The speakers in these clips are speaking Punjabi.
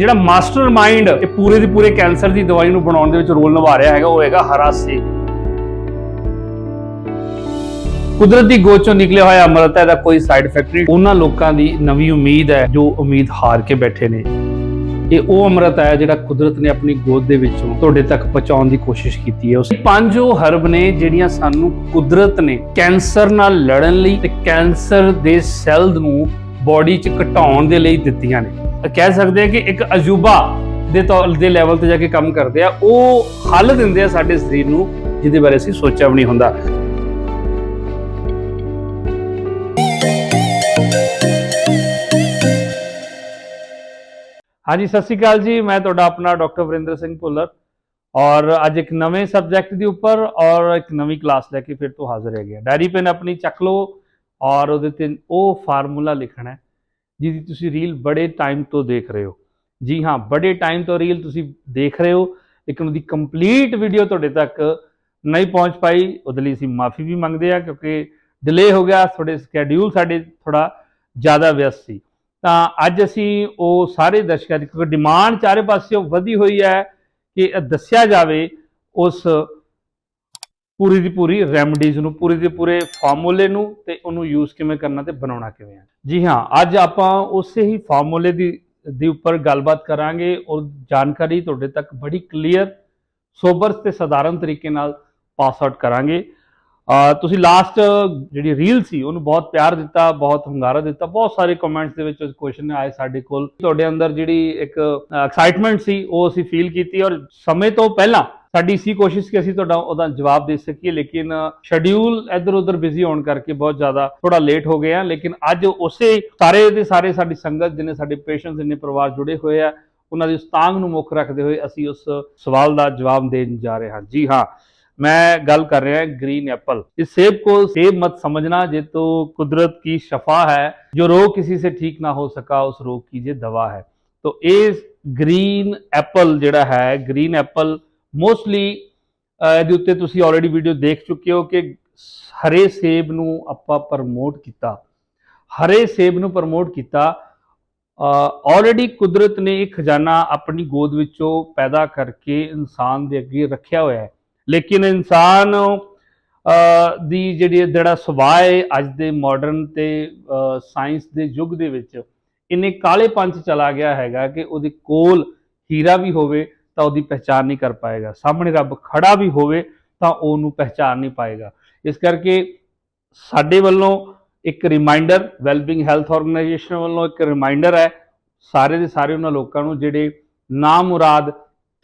ਜਿਹੜਾ ਮਾਸਟਰ ਮਾਸਟਰਮਾਈਂਡ ਇਹ ਪੂਰੇ ਦੀ ਪੂਰੇ ਕੈਂਸਰ ਦੀ ਦਵਾਈ ਨੂੰ ਬਣਾਉਣ ਦੇ ਵਿੱਚ ਰੋਲ ਨਿਭਾ ਰਿਹਾ ਹੈਗਾ, ਉਹ ਹੈਗਾ ਹਰਾ ਸੇਬ ਕੁਦਰਤੀ ਗੋਦ ਚੋਂ ਨਿਕਲਿਆ ਹੋਇਆ ਅੰਮ੍ਰਿਤ ਹੈ ਦਾ ਕੋਈ ਸਾਈਡ ਇਫੈਕਟ ਨਹੀਂ। ਉਹਨਾਂ ਲੋਕਾਂ ਦੀ ਨਵੀਂ ਉਮੀਦ ਹੈ, ਜੋ ਉਮੀਦ ਹਾਰ ਕੇ ਬੈਠੇ ਨੇ। ਇਹ ਉਹ ਅੰਮ੍ਰਿਤ ਹੈ, ਜਿਹੜਾ ਕੁਦਰਤ ਨੇ ਆਪਣੀ ਗੋਦ ਦੇ ਵਿੱਚੋਂ ਤੁਹਾਡੇ ਤੱਕ ਪਹੁੰਚਾਉਣ ਦੀ ਕੋਸ਼ਿਸ਼ ਕੀਤੀ ਹੈ। ਉਸ ਪੰਜ ਉਹ ਹਰਬ ਨੇ, ਜਿਹੜੀਆਂ ਸਾਨੂੰ ਕੁਦਰਤ ਨੇ ਕੈਂਸਰ ਨਾਲ ਲੜਨ ਲਈ ਤੇ ਕੈਂਸਰ ਦੇ ਸੈੱਲ ਨੂੰ ਬਾਡੀ 'ਚ ਘਟਾਉਣ ਦੇ ਲਈ ਦਿੱਤੀਆਂ ਨੇ। ਕਹਿ ਸਕਦੇ ਆ ਕਿ ਇੱਕ ਅਜੂਬਾ ਦੇ ਤੌਰ ਦੇ ਲੈਵਲ ਤੇ ਜਾ ਕੇ ਕੰਮ ਕਰਦੇ ਆ, ਉਹ ਹੱਲ ਦਿੰਦੇ ਆ ਸਾਡੇ ਸਰੀਰ ਨੂੰ, ਜਿਹਦੇ ਬਾਰੇ ਅਸੀਂ ਸੋਚਿਆ ਵੀ ਨਹੀਂ ਹੁੰਦਾ। ਹਾਂਜੀ, ਸਤਿ ਸ਼੍ਰੀ ਅਕਾਲ ਜੀ। ਮੈਂ ਤੁਹਾਡਾ ਆਪਣਾ ਡਾਕਟਰ ਵਰਿੰਦਰ ਸਿੰਘ ਭੁੱਲਰ। ਔਰ ਅੱਜ ਇੱਕ ਨਵੇਂ ਸਬਜੈਕਟ ਦੇ ਉੱਪਰ ਔਰ ਇੱਕ ਨਵੀਂ ਕਲਾਸ ਲੈ ਕੇ ਫਿਰ ਤੋਂ ਹਾਜ਼ਰ ਹੈ ਗਿਆ ਡਾਇਰੀ ਪੈਨ ਆਪਣੀ ਚੱਕ ਲਓ ਔਰ ਉਹਦੇ ਤੇ ਉਹ ਫਾਰਮੂਲਾ ਲਿਖਣਾ ਹੈ। ਜਿਹਦੀ ਤੁਸੀਂ ਰੀਲ ਬੜੇ ਟਾਈਮ ਤੋਂ ਦੇਖ ਰਹੇ ਹੋ। ਜੀ ਹਾਂ, ਬੜੇ ਟਾਈਮ ਤੋਂ ਰੀਲ ਤੁਸੀਂ ਦੇਖ ਰਹੇ ਹੋ, ਲੇਕਿਨ ਉਹਦੀ ਕੰਪਲੀਟ ਵੀਡੀਓ ਤੁਹਾਡੇ ਤੱਕ ਨਹੀਂ ਪਹੁੰਚ ਪਾਈ। ਉਹਦੇ ਲਈ ਅਸੀਂ ਮਾਫੀ ਵੀ ਮੰਗਦੇ ਆ ਕਿਉਂਕਿ ਡਿਲੇ ਹੋ ਗਿਆ, ਤੁਹਾਡੇ ਸਕੇਡਿਊਲ ਸਾਡੇ ਥੋੜਾ ਜ਼ਿਆਦਾ ਵਿਅਸਤ ਸੀ। ਤਾਂ ਅੱਜ ਅਸੀਂ ਉਹ ਸਾਰੇ ਦਰਸ਼ਕਾਂ ਦੀ, ਕਿਉਂਕਿ ਡਿਮਾਂਡ ਚਾਰੇ ਪਾਸਿਓਂ ਵਧੀ ਹੋਈ ਹੈ ਕਿ ਦੱਸਿਆ ਜਾਵੇ ਉਸ ਪੂਰੀ ਦੀ ਪੂਰੀ ਰੈਮਡੀਜ਼ ਨੂੰ, ਪੂਰੀ ਦੇ ਪੂਰੇ ਫਾਰਮੂਲੇ ਨੂੰ ਤੇ ਉਹਨੂੰ ਯੂਜ਼ ਕਿਵੇਂ ਕਰਨਾ ਤੇ ਬਣਾਉਣਾ ਕਿਵੇਂ ਹੈ ਜੀ ਹਾਂ, ਅੱਜ ਆਪਾਂ ਉਸੇ ਹੀ ਫਾਰਮੂਲੇ ਦੀ, ਦੇ ਉੱਪਰ ਗੱਲਬਾਤ ਕਰਾਂਗੇ ਔਰ ਜਾਣਕਾਰੀ ਤੁਹਾਡੇ ਤੱਕ ਬੜੀ ਕਲੀਅਰ ਸੋਬਰ ਤੇ ਸਧਾਰਨ ਤਰੀਕੇ ਨਾਲ ਪਾਸ ਆਊਟ ਕਰਾਂਗੇ। ਤੁਸੀਂ ਲਾਸਟ ਜਿਹੜੀ ਰੀਲ ਸੀ, ਉਹਨੂੰ ਬਹੁਤ ਪਿਆਰ ਦਿੱਤਾ, ਬਹੁਤ ਹੁੰਗਾਰਾ ਦਿੱਤਾ, ਬਹੁਤ ਸਾਰੇ ਕਮੈਂਟਸ ਦੇ ਵਿੱਚ ਉਸ ਕੁਐਸਚਨ ਆਏ ਸਾਡੇ ਕੋਲ। ਤੁਹਾਡੇ ਅੰਦਰ ਜਿਹੜੀ ਇੱਕ ਐਕਸਾਈਟਮੈਂਟ ਸੀ, ਉਹ ਅਸੀਂ ਫੀਲ ਕੀਤੀ ਔਰ ਸਮੇਂ ਤੋਂ ਪਹਿਲਾਂ ਸਾਡੀ ਸੀ ਕੋਸ਼ਿਸ਼ ਕਿ ਅਸੀਂ ਤੁਹਾਡਾ ਉਹਦਾ ਜਵਾਬ ਦੇ ਸਕੀਏ ਲੇਕਿਨ ਸ਼ਡਿਊਲ ਇੱਧਰ ਉੱਧਰ ਬਿਜ਼ੀ ਹੋਣ ਕਰਕੇ ਬਹੁਤ ਜ਼ਿਆਦਾ ਥੋੜਾ ਲੇਟ ਹੋ ਗਏ ਆ ਲੇਕਿਨ ਅੱਜ ਉਸੇ ਸਾਰੇ ਦੇ ਸਾਰੇ ਸਾਡੀ ਸੰਗਤ ਜਿਨੇ ਸਾਡੇ ਪੇਸ਼ੈਂਟਸ ਜਿਨੇ ਪਰਿਵਾਰ ਜੁੜੇ ਹੋਏ ਆ ਉਹਨਾਂ ਦੀ ਉਸ ਤਾਂਗ ਨੂੰ ਮੁੱਖ ਰੱਖਦੇ ਹੋਏ ਅਸੀਂ ਉਸ ਸਵਾਲ ਦਾ ਜਵਾਬ ਦੇਣ ਜਾ ਰਹੇ ਹਾਂ ਜੀ ਹਾਂ मैं गल कर रहे हैं ग्रीन एप्पल इस सेब को सेब मत समझना ये तो कुदरत की शफा है जो रोग किसी से ठीक ना हो सका उस रोग की ये दवा है तो ये ग्रीन एप्पल ਜਿਹੜਾ ਹੈ ग्रीन एप्पल ਮੋਸਟਲੀ ਇਹਦੇ ਉੱਤੇ ਤੁਸੀਂ ਆਲਰੇਡੀ ਵੀਡੀਓ ਦੇਖ ਚੁੱਕੇ ਹੋ ਕਿ ਹਰੇ ਸੇਬ ਨੂੰ ਆਪਾਂ ਪ੍ਰਮੋਟ ਕੀਤਾ। ਹਰੇ ਸੇਬ ਨੂੰ ਪ੍ਰਮੋਟ ਕੀਤਾ। ਆਲਰੇਡੀ ਕੁਦਰਤ ਨੇ ਇੱਕ ਖਜ਼ਾਨਾ ਆਪਣੀ ਗੋਦ ਵਿੱਚੋਂ ਪੈਦਾ ਕਰਕੇ ਇਨਸਾਨ ਦੇ ਅੱਗੇ ਰੱਖਿਆ ਹੋਇਆ ਹੈ। ਲੇਕਿਨ ਇਨਸਾਨ ਦੀ ਜਿਹੜੀ ਜਿਹੜਾ ਸੁਭਾਅ ਹੈ ਅੱਜ ਦੇ ਮਾਡਰਨ ਤੇ ਸਾਇੰਸ ਦੇ ਯੁੱਗ ਦੇ ਵਿੱਚ, ਇੰਨੇ ਕਾਲੇ ਪੰਚ ਚਲਾ ਗਿਆ ਹੈਗਾ ਕਿ ਉਹਦੇ ਕੋਲ ਹੀਰਾ ਵੀ ਹੋਵੇ ਤਾਂ ਉਹਦੀ ਪਹਿਚਾਨ ਨਹੀਂ ਕਰ ਪਾਏਗਾ। ਸਾਹਮਣੇ ਰੱਬ ਖੜਾ ਵੀ ਹੋਵੇ ਤਾਂ ਉਹਨੂੰ ਪਹਿਚਾਨ ਨਹੀਂ ਪਾਏਗਾ। ਇਸ ਕਰਕੇ ਸਾਡੇ ਵੱਲੋਂ ਇੱਕ ਰਿਮਾਈਂਡਰ ਵੈਲਬਿੰਗ ਹੈਲਥ ਆਰਗੇਨਾਈਜੇਸ਼ਨ ਵੱਲੋਂ ਇੱਕ ਰਿਮਾਈਂਡਰ ਹੈ ਸਾਰੇ ਦੇ ਸਾਰੇ ਉਹਨਾਂ ਲੋਕਾਂ ਨੂੰ, ਜਿਹੜੇ ਨਾਮੁਰਾਦ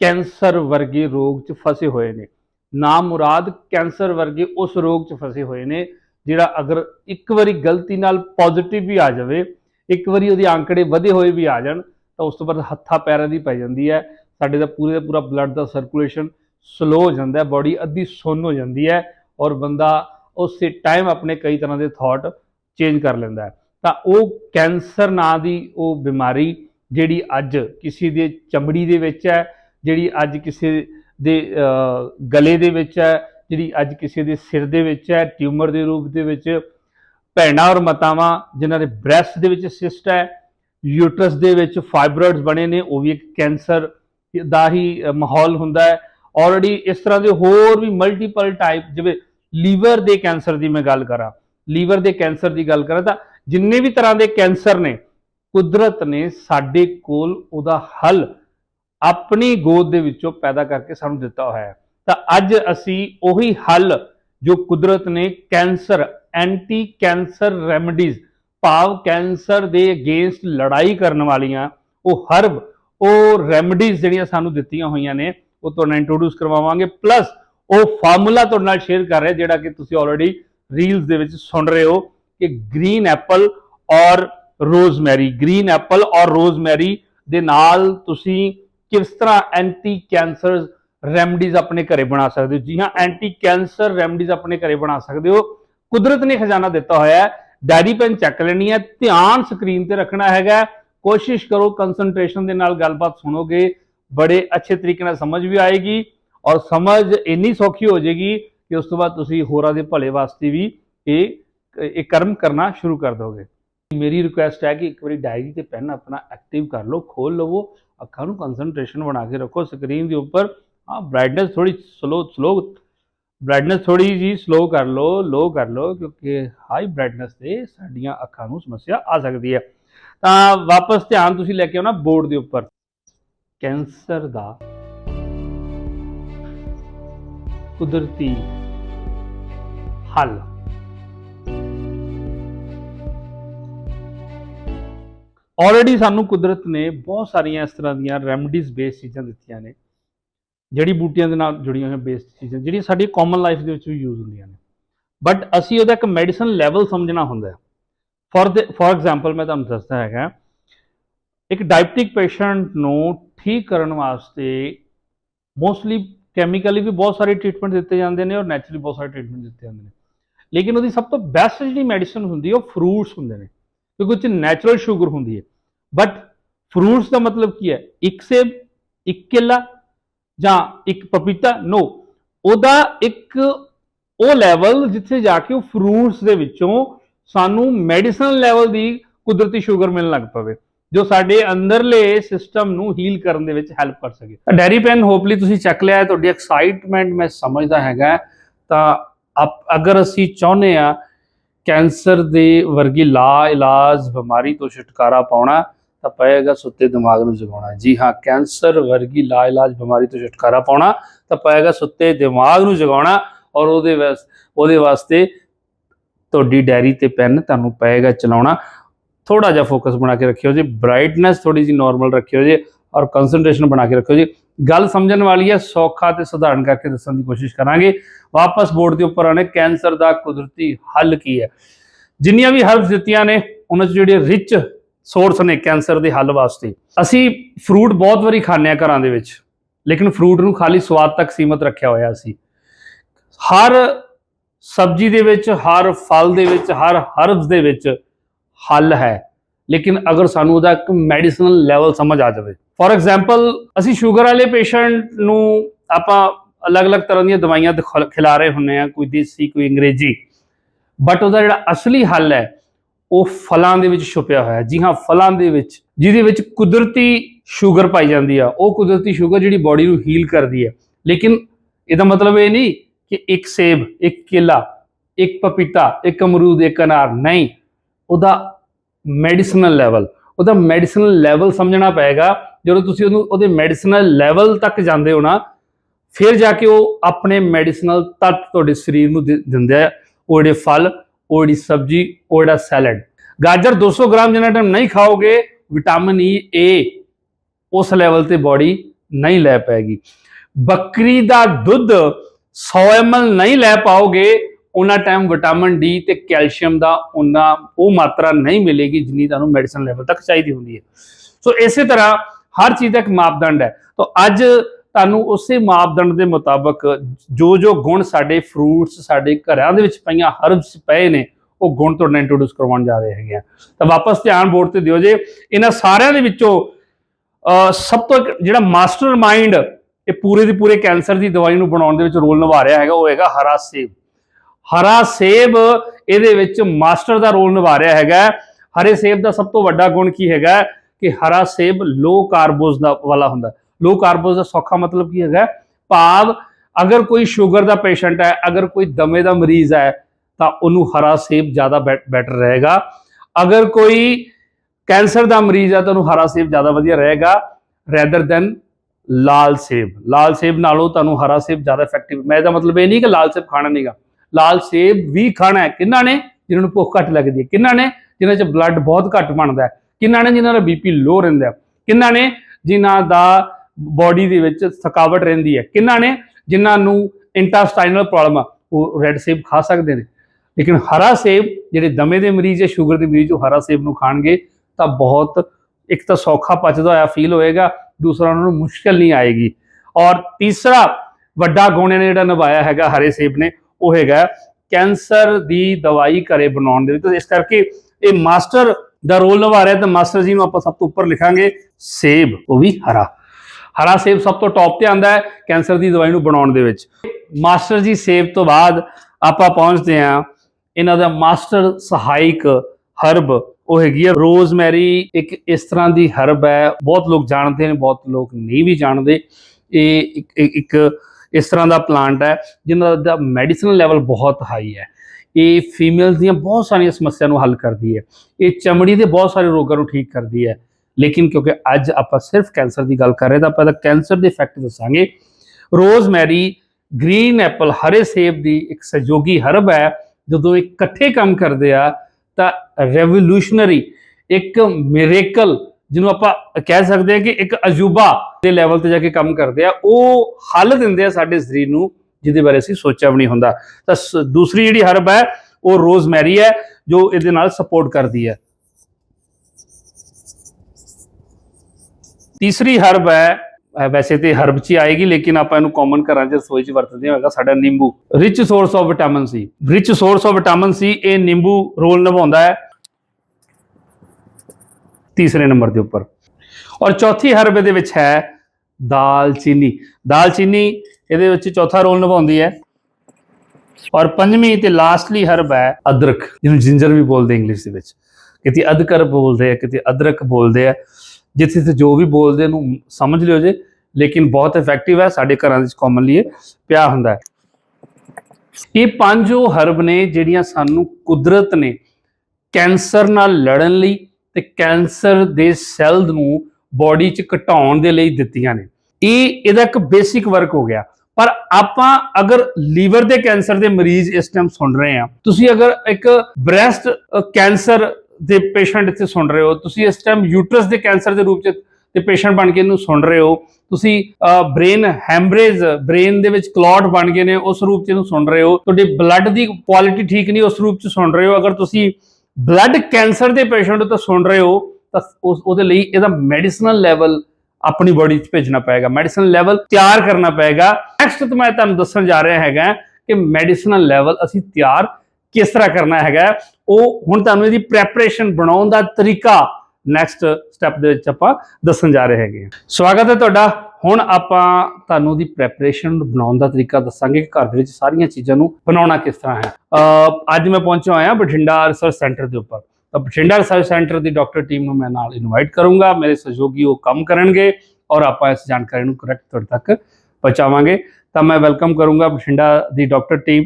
ਕੈਂਸਰ ਵਰਗੇ ਰੋਗ 'ਚ ਫਸੇ ਹੋਏ ਨੇ। ਨਾਮੁਰਾਦ ਕੈਂਸਰ ਵਰਗੇ ਉਸ ਰੋਗ 'ਚ ਫਸੇ ਹੋਏ ਨੇ, ਜਿਹੜਾ ਅਗਰ ਇੱਕ ਵਾਰੀ ਗਲਤੀ ਨਾਲ ਪੋਜ਼ਿਟਿਵ ਵੀ ਆ ਜਾਵੇ, ਇੱਕ ਵਾਰੀ ਉਹਦੇ ਆંકੜੇ ਵਧੇ ਹੋਏ ਵੀ ਆ ਜਾਣ, ਤਾਂ ਉਸ ਤੋਂ ਬਾਅਦ ਹੱਥਾਂ ਪੈਰਾਂ ਦੀ ਪੈ ਜਾਂਦੀ ਹੈ। ਸਾਡੇ ਦਾ ਪੂਰੇ ਦਾ ਪੂਰਾ ਬਲੱਡ ਦਾ ਸਰਕੂਲੇਸ਼ਨ ਸਲੋ ਹੋ ਜਾਂਦਾ ਹੈ ਬਾਡੀ ਅੱਧੀ ਸੁੰਨ ਹੋ ਜਾਂਦੀ ਹੈ ਔਰ ਬੰਦਾ ਉਸੇ ਟਾਈਮ ਆਪਣੇ ਕਈ ਤਰ੍ਹਾਂ ਦੇ ਥਾਟ ਚੇਂਜ ਕਰ ਲੈਂਦਾ ਹੈ। ਤਾਂ ਉਹ ਕੈਂਸਰ ਨਾਂ ਦੀ ਉਹ ਬਿਮਾਰੀ ਜਿਹੜੀ ਅੱਜ ਕਿਸੇ ਦੇ ਚਮੜੀ ਦੇ ਵਿੱਚ ਹੈ, ਜਿਹੜੀ ਅੱਜ ਕਿਸੇ ਦੇ ਗਲੇ ਦੇ ਵਿੱਚ ਹੈ, ਜਿਹੜੀ ਅੱਜ ਕਿਸੇ ਦੇ ਸਿਰ ਦੇ ਵਿੱਚ ਹੈ ਟਿਊਮਰ ਦੇ ਰੂਪ ਦੇ ਵਿੱਚ ਭੈਣਾਂ ਔਰ ਮਾਤਾਵਾਂ ਜਿਨ੍ਹਾਂ ਦੇ ਬ੍ਰੈਸਟ ਦੇ ਵਿੱਚ ਸਿਸਟ ਹੈ ਯੂਟਰਸ ਦੇ ਵਿੱਚ ਫਾਈਬਰੋਇਡਸ ਬਣੇ ਨੇ, ਉਹ ਵੀ ਇੱਕ ਕੈਂਸਰ ਦਾ ਹੀ ਮਾਹੌਲ ਹੁੰਦਾ ਹੈ। ਆਲਰੇਡੀ ਇਸ ਤਰ੍ਹਾਂ ਦੇ ਹੋਰ ਵੀ ਮਲਟੀਪਲ ਟਾਈਪ ਜਿਵੇਂ ਲੀਵਰ ਦੇ ਕੈਂਸਰ ਦੀ ਮੈਂ ਗੱਲ ਕਰਾਂ। ਲੀਵਰ ਦੇ ਕੈਂਸਰ ਦੀ ਗੱਲ ਕਰਾਂ ਤਾਂ ਜਿੰਨੇ ਵੀ ਤਰ੍ਹਾਂ ਦੇ ਕੈਂਸਰ ਨੇ, ਕੁਦਰਤ ਨੇ ਸਾਡੇ ਕੋਲ ਉਹਦਾ ਹੱਲ ਆਪਣੀ ਗੋਦ ਦੇ ਵਿੱਚੋਂ ਪੈਦਾ ਕਰਕੇ ਸਾਨੂੰ ਦਿੱਤਾ ਹੋਇਆ ਹੈ। ਤਾਂ ਅੱਜ ਅਸੀਂ ਉਹੀ ਹੱਲ ਜੋ ਕੁਦਰਤ ਨੇ ਕੈਂਸਰ ਐਂਟੀ ਕੈਂਸਰ ਰੈਮਡੀਜ਼ ਭਾਵ ਕੈਂਸਰ ਦੇ ਅਗੇਂਸਟ ਲੜਾਈ ਕਰਨ ਵਾਲੀਆਂ, ਉਹ ਹਰਬ ਉਹ ਰੈਮਡੀਜ਼ ਜਿਹੜੀਆਂ ਸਾਨੂੰ ਦਿੱਤੀਆਂ ਹੋਈਆਂ ਨੇ, ਉਹ ਤੁਹਾਨੂੰ ਇੰਟਰੋਡਿਊਸ ਕਰਵਾਵਾਂਗੇ। ਪਲੱਸ ਉਹ ਫਾਰਮੂਲਾ ਤੁਹਾਡੇ ਨਾਲ ਸ਼ੇਅਰ ਕਰ ਰਿਹਾ, ਜਿਹੜਾ ਕਿ ਤੁਸੀਂ ਆਲਰੇਡੀ ਰੀਲਸ ਦੇ ਵਿੱਚ ਸੁਣ ਰਹੇ ਹੋ ਕਿ ਗ੍ਰੀਨ ਐਪਲ ਔਰ ਰੋਜ਼ਮੈਰੀ ਗ੍ਰੀਨ ਐਪਲ ਔਰ ਰੋਜ਼ਮੈਰੀ ਦੇ ਨਾਲ ਤੁਸੀਂ ਕਿਸ ਤਰ੍ਹਾਂ ਐਂਟੀ ਕੈਂਸਰ ਰੈਮਡੀਜ਼ ਆਪਣੇ ਘਰੇ ਬਣਾ ਸਕਦੇ ਹੋ? ਜੀ ਹਾਂ ਐਂਟੀ ਕੈਂਸਰ ਰੈਮਡੀਜ਼ ਆਪਣੇ ਘਰੇ ਬਣਾ ਸਕਦੇ ਹੋ। ਕੁਦਰਤ ਨੇ ਖਜ਼ਾਨਾ ਦਿੱਤਾ ਹੋਇਆ ਹੈ। ਡਾਇਰੀ ਪੈਨ ਚੱਕ ਲੈਣੀ ਹੈ। ਧਿਆਨ ਸਕਰੀਨ ਤੇ ਰੱਖਣਾ ਹੈਗਾ ਕੋਸ਼ਿਸ਼ ਕਰੋ ਕੰਸੰਟ੍ਰੇਸ਼ਨ ਦੇ ਨਾਲ ਗੱਲਬਾਤ ਸੁਣੋਗੇ, ਬੜੇ ਅੱਛੇ ਤਰੀਕੇ ਨਾਲ ਸਮਝ ਵੀ ਆਏਗੀ ਔਰ ਸਮਝ ਇੰਨੀ ਸੌਖੀ ਹੋ ਜਾਏਗੀ ਕਿ ਉਸ ਤੋਂ ਬਾਅਦ ਤੁਸੀਂ ਹੋਰਾਂ ਦੇ ਭਲੇ ਵਾਸਤੇ ਵੀ ਇਹ ਇਹ ਕਰਮ ਕਰਨਾ ਸ਼ੁਰੂ ਕਰ ਦੋਗੇ। ਮੇਰੀ ਰਿਕੁਐਸਟ ਹੈ ਕਿ ਇੱਕ ਵਾਰੀ ਡਾਇਰੀ ਤੇ ਪੈਨ ਆਪਣਾ ਐਕਟਿਵ ਕਰ ਲਓ, ਖੋਲ ਲਵੋ, ਅੱਖਾਂ ਨੂੰ ਕਨਸੈਂਟਰੇਸ਼ਨ ਬਣਾ ਕੇ ਰੱਖੋ ਸਕਰੀਨ ਦੇ ਉੱਪਰ। ਹਾਂ ਬ੍ਰਾਈਟਨੈਸ ਥੋੜੀ ਸਲੋ ਸਲੋ ਬ੍ਰਾਈਟਨੈਸ ਥੋੜੀ ਜੀ ਸਲੋ ਕਰ ਲਓ ਲੋ ਕਰ ਲਓ ਕਿਉਂਕਿ ਹਾਈ ਬ੍ਰਾਈਟਨੈਸ ਤੇ ਸਾਡੀਆਂ ਅੱਖਾਂ ਨੂੰ ਸਮੱਸਿਆ ਆ ਸਕਦੀ ਹੈ। ਤਾਂ ਵਾਪਸ ਧਿਆਨ ਤੁਸੀਂ ਲੈ ਕੇ ਆਉਣਾ ਬੋਰਡ ਦੇ ਉੱਪਰ। ਕੈਂਸਰ ਦਾ ਕੁਦਰਤੀ ਹੱਲ। ਆਲਰੇਡੀ ਸਾਨੂੰ ਕੁਦਰਤ ਨੇ ਬਹੁਤ ਸਾਰੀਆਂ ਇਸ ਤਰ੍ਹਾਂ ਦੀਆਂ ਰੈਮਡੀਜ਼ ਬੇਸ ਚੀਜ਼ਾਂ ਦਿੱਤੀਆਂ ਨੇ, ਜਿਹੜੀ ਬੂਟੀਆਂ ਦੇ ਨਾਲ ਜੁੜੀਆਂ ਹੋਈਆਂ ਬੇਸ ਚੀਜ਼ਾਂ, ਜਿਹੜੀਆਂ ਸਾਡੀ ਕਾਮਨ ਲਾਈਫ ਦੇ ਵਿੱਚ ਵੀ ਯੂਜ਼ ਹੁੰਦੀਆਂ ਨੇ। ਬਟ ਅਸੀਂ ਉਹਦਾ ਇੱਕ ਮੈਡੀਸਨ ਲੈਵਲ ਸਮਝਣਾ ਹੁੰਦਾ ਹੈ। ਫॉर ਫॉर ਐਗਜ਼ਾਮਪਲ ਮੈਂ ਤੁਹਾਨੂੰ ਦੱਸਦਾ ਹੈਗਾ, ਇੱਕ ਡਾਇਬਟਿਕ ਪੇਸ਼ੈਂਟ ਨੂੰ ਠੀਕ ਕਰਨ ਵਾਸਤੇ ਮੋਸਟਲੀ ਕੈਮੀਕਲੀ ਵੀ ਬਹੁਤ ਸਾਰੇ ਟ੍ਰੀਟਮੈਂਟ ਦਿੱਤੇ ਜਾਂਦੇ ਨੇ ਔਰ ਨੈਚੁਰਲੀ ਬਹੁਤ ਸਾਰੇ ਟ੍ਰੀਟਮੈਂਟ ਦਿੱਤੇ ਜਾਂਦੇ ਨੇ। ਲੇਕਿਨ ਉਹਦੀ ਸਭ ਤੋਂ ਬੈਸਟ ਜਿਹੜੀ ਮੈਡੀਸਨ ਹੁੰਦੀ ਹੈ, ਉਹ ਫਰੂਟਸ ਹੁੰਦੇ ਨੇ, ਕਿਉਂਕਿ ਉਹ 'ਚ ਨੈਚੁਰਲ ਸ਼ੂਗਰ ਹੁੰਦੀ ਹੈ। ਬਟ ਫਰੂਟਸ ਦਾ ਮਤਲਬ ਕੀ ਹੈ? ਇੱਕ ਸੇਬ, ਇੱਕ ਕੇਲਾ ਜਾਂ ਇੱਕ ਪਪੀਤਾ? ਨੋ ਉਹਦਾ ਇੱਕ ਉਹ ਲੈਵਲ ਜਿੱਥੇ ਜਾ ਕੇ ਉਹ ਫਰੂਟਸ ਦੇ ਵਿੱਚੋਂ ਸਾਨੂੰ ਮੈਡੀਸਨ ਲੈਵਲ ਦੀ ਕੁਦਰਤੀ ਸ਼ੂਗਰ ਮਿਲਣ ਲੱਗ ਪਵੇ, ਜੋ ਸਾਡੇ ਅੰਦਰਲੇ ਸਿਸਟਮ ਨੂੰ ਹੀਲ ਕਰਨ ਦੇ ਵਿੱਚ ਹੈਲਪ ਕਰ ਸਕੇ। ਤਾਂ ਡੈਰੀ ਪੈਨ ਹੋਪਲੀ ਤੁਸੀਂ ਚੱਕ ਲਿਆ ਹੈ, ਤੁਹਾਡੀ ਐਕਸਾਈਟਮੈਂਟ ਮੈਂ ਸਮਝਦਾ ਹੈਗਾ ਤਾਂ ਆਪ, ਅਗਰ ਅਸੀਂ ਚਾਹੁੰਦੇ ਆ ਕੈਂਸਰ ਦੇ ਵਰਗੀ ਲਾ ਇਲਾਜ ਬਿਮਾਰੀ ਤੋਂ ਛੁਟਕਾਰਾ ਪਾਉਣਾ, ਤਾਂ ਪਏਗਾ ਸੁੱਤੇ ਦਿਮਾਗ ਨੂੰ ਜਗਾਉਣਾ। ਜੀ ਹਾਂ, ਕੈਂਸਰ ਵਰਗੀ ਲਾ ਇਲਾਜ ਬਿਮਾਰੀ ਤੋਂ ਛੁਟਕਾਰਾ ਪਾਉਣਾ, ਤਾਂ ਪਏਗਾ ਸੁੱਤੇ ਦਿਮਾਗ ਨੂੰ ਜਗਾਉਣਾ ਔਰ ਉਹਦੇ ਵਾਸ, ਉਹਦੇ ਵਾਸਤੇ ਤੁਹਾਡੀ ਡਾਇਰੀ ਤੇ ਪੈਨ ਤੁਹਾਨੂੰ ਪਏਗਾ ਚਲਾਉਣਾ। ਥੋੜਾ ਜਿਹਾ ਫੋਕਸ ਬਣਾ ਕੇ ਰੱਖਿਓ ਜੀ ਬ੍ਰਾਈਟਨੈਸ ਥੋੜੀ ਜੀ ਨਾਰਮਲ ਰੱਖਿਓ ਜੀ ਔਰ ਕਨਸੈਂਟਰੇਸ਼ਨ ਬਣਾ ਕੇ ਰੱਖਿਓ ਜੀ। ਗੱਲ ਸਮਝਣ ਵਾਲੀ ਹੈ, ਸੌਖਾ ਤੇ ਸਧਾਰਨ ਕਰਕੇ ਦੱਸਣ ਦੀ ਕੋਸ਼ਿਸ਼ ਕਰਾਂਗੇ। ਵਾਪਸ ਬੋਰਡ ਦੇ ਉੱਪਰ ਆਣੇ ਕੈਂਸਰ ਦਾ ਕੁਦਰਤੀ ਹੱਲ ਕੀ ਹੈ? ਜਿੰਨੀਆਂ ਵੀ ਹਰਬਸ ਦਿੱਤੀਆਂ ਨੇ, ਉਹਨਾਂ 'ਚ ਜਿਹੜੇ ਰਿਚ ਸੋਰਸ ਨੇ ਕੈਂਸਰ ਦੇ ਹੱਲ ਵਾਸਤੇ, ਅਸੀਂ ਫਰੂਟ ਬਹੁਤ ਵਾਰੀ ਖਾਂਦੇ ਆ ਘਰਾਂ ਦੇ ਵਿੱਚ, ਲੇਕਿਨ ਫਰੂਟ ਨੂੰ ਖਾਲੀ ਸਵਾਦ ਤੱਕ ਸੀਮਤ ਰੱਖਿਆ ਹੋਇਆ ਸੀ। ਹਰ ਸਬਜ਼ੀ ਦੇ ਵਿੱਚ, ਹਰ ਫਲ ਦੇ ਵਿੱਚ, ਹਰ ਹਰਬਸ ਦੇ ਵਿੱਚ ਹੱਲ ਹੈ। ਲੇਕਿਨ ਅਗਰ ਸਾਨੂੰ ਉਹਦਾ ਇੱਕ ਮੈਡੀਸਨਲ ਲੈਵਲ ਸਮਝ ਆ ਜਾਵੇ। ਫੋਰ ਐਗਜ਼ਾਮਪਲ ਅਸੀਂ ਸ਼ੂਗਰ ਵਾਲੇ ਪੇਸ਼ੈਂਟ ਨੂੰ ਆਪਾਂ ਅਲੱਗ-ਅਲੱਗ ਤਰ੍ਹਾਂ ਦੀਆਂ ਦਵਾਈਆਂ ਦਿਖਾ- ਖਿਲਾ ਰਹੇ ਹੁੰਨੇ ਆ ਕੋਈ ਦੇਸੀ, ਕੋਈ ਅੰਗਰੇਜ਼ੀ। ਬਟ ਉਹਦਾ ਜਿਹੜਾ ਅਸਲੀ ਹੱਲ ਹੈ, ਉਹ ਫਲਾਂ ਦੇ ਵਿੱਚ ਛੁਪਿਆ ਹੋਇਆ ਜੀ ਹਾਂ, ਫਲਾਂ ਦੇ ਵਿੱਚ, ਜਿਹਦੇ ਵਿੱਚ ਕੁਦਰਤੀ ਸ਼ੂਗਰ ਪਾਈ ਜਾਂਦੀ ਆ। ਉਹ ਕੁਦਰਤੀ ਸ਼ੂਗਰ ਜਿਹੜੀ ਬਾਡੀ ਨੂੰ ਹੀਲ ਕਰਦੀ ਹੈ। ਲੇਕਿਨ ਇਹਦਾ ਮਤਲਬ ਇਹ ਨਹੀਂ ਕਿ ਇੱਕ ਸੇਬ, ਇੱਕ ਕੇਲਾ, ਇੱਕ ਪਪੀਤਾ, ਇੱਕ ਅਮਰੂਦ, ਇੱਕ ਅਨਾਰ, ਨਹੀਂ। ਉਹਦਾ ਮੈਡੀਸਨਲ ਲੈਵਲ ਉਹਦਾ ਮੈਡੀਸਨਲ ਲੈਵਲ ਸਮਝਣਾ ਪਏਗਾ। ਜਦੋਂ ਤੁਸੀਂ ਉਹਨੂੰ, ਉਹਦੇ ਮੈਡੀਸਨਲ ਲੈਵਲ ਤੱਕ ਜਾਂਦੇ ਹੋ ਨਾ, ਫਿਰ ਜਾ ਕੇ ਉਹ ਆਪਣੇ ਮੈਡੀਸਨਲ ਤੱਤ ਤੁਹਾਡੇ ਸਰੀਰ ਨੂੰ ਦਿ- ਦਿੰਦਾ ਹੈ ਉਹ ਜਿਹੜੇ ਫਲ, ਉਹ ਜਿਹੜੀ ਸਬਜ਼ੀ, ਉਹ ਜਿਹੜਾ ਸੈਲਡ ਗਾਜਰ 200 ਗ੍ਰਾਮ ਜਿੰਨਾ ਟਾਈਮ ਨਹੀਂ ਖਾਓਗੇ ਵਿਟਾਮਿਨ ਈ ਏ ਉਸ ਲੈਵਲ ਤੇ ਬਾਡੀ ਨਹੀਂ ਲੈ ਪਾਏਗੀ। ਬੱਕਰੀ ਦਾ ਦੁੱਧ 100 ml ਨਹੀਂ ਲੈ ਪਾਓਗੇ, ਉਹਨਾਂ ਟਾਈਮ ਵਿਟਾਮਿਨ ਡੀ ਤੇ ਕੈਲਸ਼ੀਅਮ ਦਾ ਉਹਨਾਂ ਉਹ ਮਾਤਰਾ ਨਹੀਂ ਮਿਲੇਗੀ ਜਿੰਨੀ ਤੁਹਾਨੂੰ ਮੈਡੀਸਨ ਲੈਵਲ ਤੱਕ ਚਾਹੀਦੀ ਹੁੰਦੀ ਹੈ। ਸੋ ਇਸੇ ਤਰ੍ਹਾਂ ਹਰ ਚੀਜ਼ ਦਾ ਇੱਕ ਮਾਪਦੰਡ ਹੈ। ਤਾਂ ਅੱਜ ਤੁਹਾਨੂੰ ਉਸੇ ਮਾਪਦੰਡ ਦੇ ਮੁਤਾਬਕ ਜੋ ਜੋ ਗੁਣ ਸਾਡੇ ਫਰੂਟਸ ਸਾਡੇ ਘਰਾਂ ਦੇ ਵਿੱਚ ਪਈਆਂ ਹਰਬਸ ਪਏ ਨੇ, ਉਹ ਗੁਣ ਤੁਹਾਡੇ ਇੰਟਰੋਡਿਊਸ ਕਰਵਾਉਣ ਜਾ ਰਹੇ ਹੈਗੇ ਆ। ਤਾਂ ਵਾਪਸ ਧਿਆਨ ਬੋਰਡ ਤੇ ਦਿਓ ਜੇ। ਇਹਨਾਂ ਸਾਰਿਆਂ ਦੇ ਵਿੱਚੋਂ ਸਭ ਤੋਂ ਇੱਕ ਜਿਹੜਾ ਮਾਸਟਰ ਮਾਈਂਡ ਇਹ ਪੂਰੇ ਦੀ ਪੂਰੇ ਕੈਂਸਰ ਦੀ ਦਵਾਈ ਨੂੰ ਬਣਾਉਣ ਦੇ ਵਿੱਚ ਰੋਲ ਨਿਭਾ ਰਿਹਾ ਹੈਗਾ, ਉਹ ਹੈਗਾ ਹਰਾ ਸੇਬ। ਹਰਾ ਸੇਬ ਇਹਦੇ ਵਿੱਚ ਮਾਸਟਰ ਦਾ ਰੋਲ ਨਿਭਾ ਰਿਹਾ ਹੈਗਾ। ਹਰੇ ਸੇਬ ਦਾ ਸਭ ਤੋਂ ਵੱਡਾ ਗੁਣ ਕੀ ਹੈਗਾ ਕਿ ਹਰਾ ਸੇਬ ਲੋ ਕਾਰਬੋਜ਼ ਦਾ ਵਾਲਾ ਹੁੰਦਾ। ਲੋ ਕਾਰਬੋਜ਼ ਦਾ ਸੌਖਾ ਮਤਲਬ ਕੀ ਹੈਗਾ? ਭਾਵ ਅਗਰ ਕੋਈ ਸ਼ੂਗਰ ਦਾ ਪੇਸ਼ੈਂਟ ਹੈ, ਅਗਰ ਕੋਈ ਦਮੇ ਦਾ ਮਰੀਜ਼ ਹੈ, ਤਾਂ ਉਹਨੂੰ ਹਰਾ ਸੇਬ ਜ਼ਿਆਦਾ ਬੈਟਰ ਰਹੇਗਾ। ਅਗਰ ਕੋਈ ਕੈਂਸਰ ਦਾ ਮਰੀਜ਼ ਹੈ, ਤਾਂ ਉਹਨੂੰ ਹਰਾ ਸੇਬ ਜ਼ਿਆਦਾ ਵਧੀਆ ਰਹੇਗਾ। ਰੈਦਰ ਦੈਨ ਲਾਲ ਸੇਬ ਲਾਲ ਸੇਬ ਨਾਲੋਂ ਤੁਹਾਨੂੰ ਹਰਾ ਸੇਬ ਜ਼ਿਆਦਾ ਇਫੈਕਟਿਵ ਮੈਂ ਇਹਦਾ ਮਤਲਬ ਇਹ ਨਹੀਂ ਕਿ ਲਾਲ ਸੇਬ ਖਾਣਾ ਨਹੀਂਗਾ ਲਾਲ ਸੇਬ ਵੀ ਖਾਣਾ ਹੈ। ਕਿੰਨਾ ਨੇ? ਜਿਨ੍ਹਾਂ ਨੂੰ ਭੁੱਖ ਘੱਟ ਲੱਗਦੀ ਹੈ। ਕਿੰਨਾ ਨੇ? ਜਿਨ੍ਹਾਂ 'ਚ ਬਲੱਡ ਬਹੁਤ ਘੱਟ ਬਣਦਾ ਹੈ। ਕਿੰਨਾ ਨੇ? ਜਿਨ੍ਹਾਂ ਦਾ ਬੀਪੀ ਲੋ ਰਹਿੰਦਾ ਹੈ। ਨੇ? ਜਿਨ੍ਹਾਂ ਦਾ ਬਾਡੀ ਦੇ ਵਿੱਚ ਥਕਾਵਟ ਰਹਿੰਦੀ ਹੈ। ਕਿੰਨਾ ਨੇ? ਜਿਨ੍ਹਾਂ ਨੂੰ ਇੰਟੈਸਟਾਈਨਲ ਪ੍ਰੋਬਲਮ ਆ, ਉਹ ਰੈੱਡ ਸੇਬ ਖਾ ਸਕਦੇ ਨੇ। ਲੇਕਿਨ ਹਰਾ ਸੇਬ, ਜਿਹੜੇ ਦਮੇ ਦੇ ਮਰੀਜ਼ ਜਾਂ ਸ਼ੂਗਰ ਦੇ ਮਰੀਜ਼ ਉਹ ਹਰਾ ਸੇਬ ਨੂੰ ਖਾਣਗੇ, ਤਾਂ ਬਹੁਤ ਇੱਕ ਤਾਂ ਸੌਖਾ ਪਚਦਾ ਹੋਇਆ ਫੀਲ ਹੋਏਗਾ। ਦੂਸਰਾ ਉਹਨਾਂ ਨੂੰ ਮੁਸ਼ਕਲ ਨਹੀਂ ਆਏਗੀ। ਔਰ ਤੀਸਰਾ ਵੱਡਾ ਗੁਣ ਇਹਨੇ ਜਿਹੜਾ ਨਿਭਾਇਆ ਹੈਗਾ ਹਰੇ ਸੇਬ ਨੇ, ਉਹ ਹੈਗਾ ਕੈਂਸਰ ਦੀ ਦਵਾਈ ਘਰੇ ਬਣਾਉਣ ਦੇ ਵਿੱਚ। ਇਸ ਕਰਕੇ ਇਹ ਮਾਸਟਰ ਦਾ ਰੋਲ ਨਿਭਾ ਰਿਹਾ ਤਾਂ ਮਾਸਟਰ ਜੀ ਨੂੰ ਆਪਾਂ ਸਭ ਤੋਂ ਉੱਪਰ ਲਿਖਾਂਗੇ, ਸੇਬ, ਉਹ ਵੀ ਹਰਾ। ਹਰਾ ਸੇਬ ਸਭ ਤੋਂ ਟੌਪ ਤੇ ਆਂਦਾ ਹੈ ਕੈਂਸਰ ਦੀ ਦਵਾਈ ਨੂੰ ਬਣਾਉਣ ਦੇ ਵਿੱਚ। ਮਾਸਟਰ ਜੀ ਸੇਬ ਤੋਂ ਬਾਅਦ ਆਪਾਂ ਪਹੁੰਚਦੇ ਹਾਂ। ਇਹਨਾਂ ਦਾ ਮਾਸਟਰ ਸਹਾਇਕ ਹਰਬ, ਉਹ ਹੈਗੀ ਹੈ ਰੋਜ਼ਮੈਰੀ, ਇੱਕ ਇਸ ਤਰ੍ਹਾਂ ਦੀ ਹਰਬ ਹੈ। ਬਹੁਤ ਲੋਕ ਜਾਣਦੇ ਨੇ, ਬਹੁਤ ਲੋਕ ਨਹੀਂ ਵੀ ਜਾਣਦੇ। ਇਹ ਇੱਕ- ਇਸ ਤਰ੍ਹਾਂ ਦਾ ਪਲਾਂਟ ਹੈ ਜਿਹਨਾਂ ਦਾ ਮੈਡੀਸਨਲ ਲੈਵਲ ਬਹੁਤ ਹਾਈ ਹੈ। ਇਹ ਫੀਮੇਲਸ ਦੀਆਂ ਬਹੁਤ ਸਾਰੀਆਂ ਸਮੱਸਿਆ ਨੂੰ ਹੱਲ ਕਰਦੀ ਹੈ। ਇਹ ਚਮੜੀ ਦੇ ਬਹੁਤ ਸਾਰੇ ਰੋਗਾਂ ਨੂੰ ਠੀਕ ਕਰਦੀ ਹੈ। ਲੇਕਿਨ ਕਿਉਂਕਿ ਅੱਜ ਆਪਾਂ ਸਿਰਫ ਕੈਂਸਰ ਦੀ ਗੱਲ ਕਰ ਰਹੇ ਤਾਂ ਆਪਾਂ ਤਾਂ ਕੈਂਸਰ ਦੇ ਇਫੈਕਟ ਦੱਸਾਂਗੇ। ਰੋਜ਼ਮੈਰੀ ਗ੍ਰੀਨ ਐਪਲ ਹਰੇ ਸੇਬ ਦੀ ਇੱਕ ਸਹਿਯੋਗੀ ਹਰਬ ਹੈ। ਜਦੋਂ ਇਹ ਇਕੱਠੇ ਕੰਮ ਕਰਦੇ ਆ ਤਾਂ ਰੈਵੋਲੂਸ਼ਨਰੀ ਇੱਕ ਮਿਰੇਕਲ ਜਿਹਨੂੰ ਆਪਾਂ ਕਹਿ ਸਕਦੇ ਹਾਂ ਕਿ ਇੱਕ ਅਜੂਬਾ ਦੇ ਲੈਵਲ ਤੇ ਜਾ ਕੇ ਕੰਮ ਕਰਦੇ ਆ, ਉਹ ਹੱਲ ਦਿੰਦੇ ਆ ਸਾਡੇ ਸਰੀਰ ਨੂੰ, ਜਿਹਦੇ ਬਾਰੇ ਅਸੀਂ ਸੋਚਿਆ ਵੀ ਨਹੀਂ ਹੁੰਦਾ। ਤਾਂ ਸ- ਦੂਸਰੀ ਜਿਹੜੀ ਹਰਬ ਹੈ, ਉਹ ਰੋਜ਼ਮੈਰੀ ਹੈ, ਜੋ ਇਹਦੇ ਨਾਲ ਸਪੋਰਟ ਕਰਦੀ ਹੈ। ਤੀਸਰੀ ਹਰਬ ਹੈ ਵੈਸੇ ਤੇ ਹਰਬ ਚ ਹੀ ਆਏਗੀ, ਲੇਕਿਨ ਆਪਾਂ ਇਹਨੂੰ ਕਾਮਨ ਘਰਾਂ 'ਚ ਰਸੋਈ 'ਚ ਵਰਤਦੇ ਹੈਗਾ ਸਾਡਾ ਨਿੰਬੂ। Rich source of vitamin C rich source of vitamin C ਇਹ ਨਿੰਬੂ ਰੋਲ ਨਿਭਾਉਂਦਾ ਹੈ। ਤੀਸਰੇ ਨੰਬਰ ਦੇ ਉੱਪਰ। ਔਰ ਚੌਥੀ ਹਰਬ ਇਹਦੇ ਵਿੱਚ ਹੈ ਦਾਲਚੀਨੀ। ਦਾਲਚੀਨੀ ਇਹਦੇ ਵਿੱਚ ਚੌਥਾ ਰੋਲ ਨਿਭਾਉਂਦੀ ਹੈ। ਔਰ ਪੰਜਵੀਂ ਤੇ ਲਾਸਟਲੀ ਹਰਬ ਹੈ ਅਦਰਕ, ਜਿਹਨੂੰ ਜਿੰਜਰ ਵੀ ਬੋਲਦੇ ਇੰਗਲਿਸ਼ ਦੇ ਵਿੱਚ। ਕਿਤੇ ਅਦਕਰ ਬੋਲਦੇ ਆ ਕਿਤੇ ਅਦਰਕ ਬੋਲਦੇ ਆ। ਜਿੱਥੇ ਤੇ ਜੋ ਵੀ ਬੋਲਦੇ ਇਹਨੂੰ ਸਮਝ ਲਿਓ ਜੇ। ਲੇਕਿਨ ਬਹੁਤ ਇਫੈਕਟਿਵ ਹੈ, ਸਾਡੇ ਘਰਾਂ ਵਿੱਚ ਕਾਮਨਲੀ ਪਿਆ ਹੁੰਦਾ ਹੈ। ਇਹ ਪੰਜ ਉਹ ਹਰਬ ਨੇ ਜਿਹੜੀਆਂ ਸਾਨੂੰ ਕੁਦਰਤ ਨੇ ਕੈਂਸਰ ਨਾਲ ਲੜਨ ਲਈ ਤੇ ਕੈਂਸਰ ਦੇ ਸੈੱਲ ਨੂੰ ਬਾਡੀ 'ਚ ਘਟਾਉਣ ਦੇ ਲਈ ਦਿੱਤੀਆਂ ਨੇ। ਇਹ, ਇਹਦਾ ਇੱਕ ਬੇਸਿਕ ਵਰਕ ਹੋ ਗਿਆ। ਪਰ ਆਪਾਂ ਅਗਰ ਲੀਵਰ ਦੇ ਕੈਂਸਰ ਦੇ ਮਰੀਜ਼ ਇਸ ਟਾਈਮ ਸੁਣ ਰਹੇ ਆ ਤੁਸੀਂ ਅਗਰ ਇੱਕ ਬ੍ਰੈਸਟ ਕੈਂਸਰ ਦੇ ਪੇਸ਼ੈਂਟ ਇੱਥੇ ਸੁਣ ਰਹੇ ਹੋ, ਤੁਸੀਂ ਇਸ ਟਾਈਮ ਯੂਟਰਸ ਦੇ ਕੈਂਸਰ ਦੇ ਰੂਪ 'ਚ ਤੇ ਪੇਸ਼ੈਂਟ ਬਣ ਕੇ ਇਹਨੂੰ ਸੁਣ ਰਹੇ ਹੋ। ਤੁਸੀਂ ਬ੍ਰੇਨ ਹੈਮਰੇਜ, ਬ੍ਰੇਨ ਦੇ ਵਿੱਚ ਕਲੌਟ ਬਣ ਗਏ ਨੇ, ਉਸ ਰੂਪ 'ਚ ਇਹਨੂੰ ਸੁਣ ਰਹੇ ਹੋ। ਤੁਹਾਡੇ ਬਲੱਡ ਦੀ ਕੁਆਲਿਟੀ ਠੀਕ ਨਹੀਂ, ਉਸ ਰੂਪ 'ਚ ਸੁਣ ਰਹੇ ਹੋ। ਅਗਰ ਤੁਸੀਂ ਬਲੱਡ ਕੈਂਸਰ ਦੇ ਪੇਸ਼ੈਂਟ ਤੋਂ ਸੁਣ ਰਹੇ ਹੋ, ਤਾਂ ਉਸ, ਉਹਦੇ ਲਈ ਇਹਦਾ ਮੈਡੀਸਨਲ ਲੈਵਲ ਆਪਣੀ ਬਾਡੀ 'ਚ ਭੇਜਣਾ ਪਏਗਾ। ਮੈਡੀਸਨਲ ਲੈਵਲ ਤਿਆਰ ਕਰਨਾ ਪਏਗਾ। ਨੈਕਸਟ ਤੋਂ ਮੈਂ ਤੁਹਾਨੂੰ ਦੱਸਣ ਜਾ ਰਿਹਾ ਹੈਗਾ ਕਿ ਮੈਡੀਸਨਲ ਲੈਵਲ ਅਸੀਂ ਤਿਆਰ ਕਿਸ ਤਰ੍ਹਾਂ ਕਰਨਾ ਹੈਗਾ। ਉਹ ਹੁਣ ਤੁਹਾਨੂੰ ਇਹਦੀ ਪ੍ਰੈਪਰੇਸ਼ਨ ਬਣਾਉਣ ਦਾ ਤਰੀਕਾ ਨੈਕਸਟ ਸਟੈਪ ਦੇ ਵਿੱਚ ਆਪਾਂ ਦੱਸਣ ਜਾ ਰਹੇ ਹੈਗੇ ਹਾਂ। ਸਵਾਗਤ ਹੈ ਤੁਹਾਡਾ। ਹੁਣ ਆਪਾਂ ਤੁਹਾਨੂੰ ਦੀ ਪ੍ਰੈਪਰੇਸ਼ਨ ਬਣਾਉਣ ਦਾ ਤਰੀਕਾ ਦੱਸਾਂਗੇ ਕਿ ਘਰ ਦੇ ਵਿੱਚ ਸਾਰੀਆਂ ਚੀਜ਼ਾਂ ਨੂੰ ਬਣਾਉਣਾ ਕਿਸ ਤਰ੍ਹਾਂ ਹੈ। ਅੱਜ ਮੈਂ ਪਹੁੰਚਿਆ ਹੋਇਆ ਬਠਿੰਡਾ ਰਿਸਰਚ ਸੈਂਟਰ ਦੇ ਉੱਪਰ। ਤਾਂ ਬਠਿੰਡਾ ਰਿਸਰਚ ਸੈਂਟਰ ਦੀ ਡਾਕਟਰ ਟੀਮ ਨੂੰ ਮੈਂ ਨਾਲ ਇਨਵਾਈਟ ਕਰੂੰਗਾ। ਮੇਰੇ ਸਹਿਯੋਗੀ ਉਹ ਕੰਮ ਕਰਨਗੇ ਔਰ ਆਪਾਂ ਇਸ ਜਾਣਕਾਰੀ ਨੂੰ ਕਰੈਕਟ ਤੁਹਾਡੇ ਤੱਕ ਪਹੁੰਚਾਵਾਂਗੇ। ਤਾਂ ਮੈਂ ਵੈਲਕਮ ਕਰੂੰਗਾ ਬਠਿੰਡਾ ਦੀ doctor team